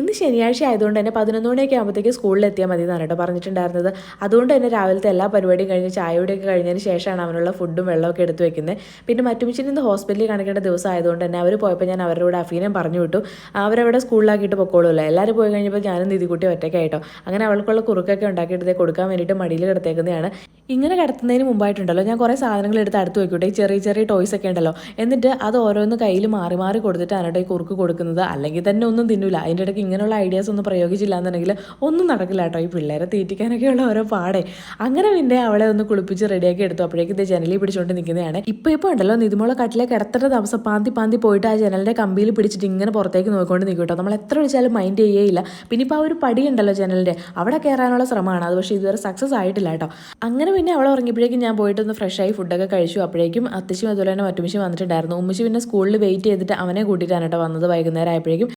ഇന്ന് ശനിയാഴ്ച ആയതുകൊണ്ട് തന്നെ പതിനൊന്ന് മണിയൊക്കെ ആകുമ്പോഴത്തേക്ക് സ്കൂളിൽ എത്തിയാൽ മതി എന്നാണ് കേട്ടോ പറഞ്ഞിട്ടുണ്ടായിരുന്നത്. അതുകൊണ്ട് തന്നെ രാവിലത്തെ എല്ലാ പരിപാടിയും കഴിഞ്ഞ് ചായയുടെയൊക്കെ കഴിഞ്ഞതിന് ശേഷമാണ് അവനുള്ള ഫുഡും വെള്ളമൊക്കെ എടുത്തു വെക്കുന്നത് പിന്നെ മറ്റുമിച്ചിന് ഇന്ന് ഹോസ്പിറ്റലിൽ കാണിക്കേണ്ട ദിവസം ആയതുകൊണ്ട് തന്നെ അവർ പോയപ്പോൾ ഞാൻ അവരുടെ കൂടെ അഫീനം പറഞ്ഞു വിട്ടു. അവരവിടെ സ്കൂളിലാക്കിയിട്ട് പൊക്കോളൂല്ലോ എല്ലാവരും പോയി കഴിഞ്ഞപ്പോൾ ഞാനും നിധിക്കുട്ടി ഒറ്റയ്ക്കായിട്ടോ. അങ്ങനെ അവൾക്കുള്ള കുറുക്കൊക്കെ ഉണ്ടാക്കിയിട്ട് കൊടുക്കാൻ വേണ്ടിയിട്ട് മടിയിൽ കിടത്തേക്കുന്നതാണ്. ഇങ്ങനെ കിടത്തുന്നതിന് മുമ്പായിട്ടുണ്ടല്ലോ ഞാൻ കുറേ സാധനങ്ങൾ എടുത്ത് അടുത്ത് വെക്കൂട്ടെ. ഈ ചെറിയ ചെറിയ ടോയ്സ് ഒക്കെ ഉണ്ടല്ലോ. എന്നിട്ട് അത് ഓരോന്ന് കയ്യിൽ മാറി മാറി കൊടുത്തിട്ടാണ് കേട്ടോ ഈ കുറുക്ക് കൊടുക്കുന്നത്. അല്ലെങ്കിൽ തന്നെ ഒന്നും തിന്നില്ല അതിന്റെ ഇടയ്ക്ക് ഇങ്ങനെയുള്ള ഐഡിയാസ് ഒന്നും പ്രയോഗിച്ചില്ല എന്നുണ്ടെങ്കിൽ ഒന്നും നടക്കില്ല കേട്ടോ. ഈ പിള്ളേരെ തീറ്റിക്കാനൊക്കെയുള്ള ഓരോ പാടെ. അങ്ങനെ പിന്നെ അവളെ ഒന്ന് കുളിപ്പിച്ച് റെഡിയാക്കി എടുത്തു. അപ്പോഴേക്കും ഇത് ജനലിൽ പിടിച്ചുകൊണ്ട് നിൽക്കുന്നതാണ്. ഇപ്പോൾ ഇപ്പോൾ ഉണ്ടല്ലോ നിതുമോളെ കട്ടിലെ കിടത്തേണ്ട ദിവസം പാന്തി പാന്തി പോയിട്ട് ആ ജനലിന്റെ കമ്പിയിൽ പിടിച്ചിട്ട് ഇങ്ങനെ പുറത്തേക്ക് നോക്കിക്കൊണ്ട് നിൽക്കും കേട്ടോ. നമ്മൾ എത്ര വിളിച്ചാലും മൈൻഡ് ചെയ്യേയില്ല. പിന്നെ ഇപ്പോൾ ആ ഒരു പടി ഉണ്ടല്ലോ ജനലിന്റെ അവിടെ കയറാനുള്ള ശ്രമമാണ്. അത് പക്ഷേ ഇതുവരെ സക്സസ് ആയിട്ടില്ല കേട്ടോ. അങ്ങനെ പിന്നെ അവളെ ഉറങ്ങിയപ്പോഴേക്കും ഞാൻ പോയിട്ട് ഒന്ന് ഫ്രഷ് ആയി ഫുഡൊക്കെ കഴിച്ചു. അപ്പോഴേക്കും അത്തശ്ശിയും അതുപോലെ തന്നെ മറ്റുമിശി വന്നിട്ടുണ്ടായിരുന്നു. ഉമ്മച്ചി പിന്നെ സ്കൂളിൽ വെയിറ്റ് ചെയ്തിട്ട് അവനെ കൂട്ടിയിട്ടാണ് കേട്ടോ വന്നത് വൈകുന്നേരം ആയപ്പോഴേക്കും.